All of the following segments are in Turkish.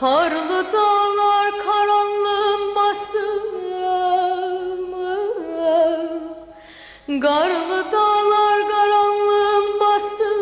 Karlı dağlar karanlığın bastı Karlı dağlar karanlığın bastı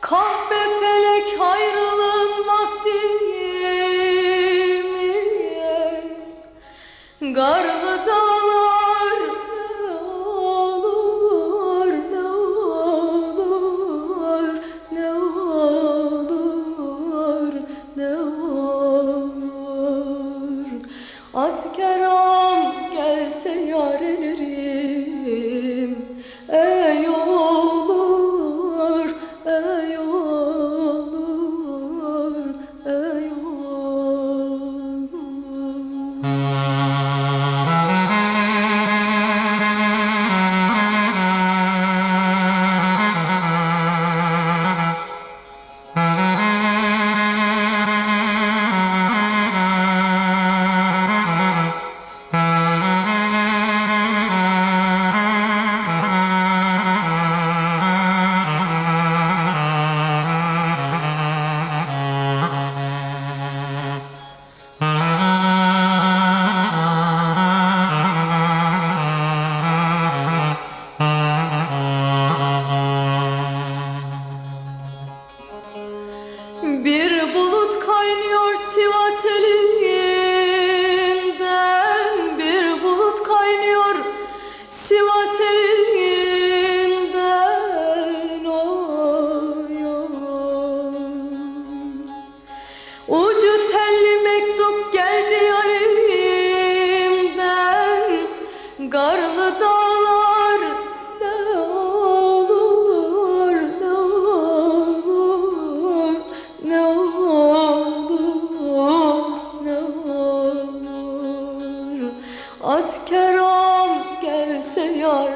Kahpe felek ayrılığın vakti Garlı Askeram gelse yar gelse yar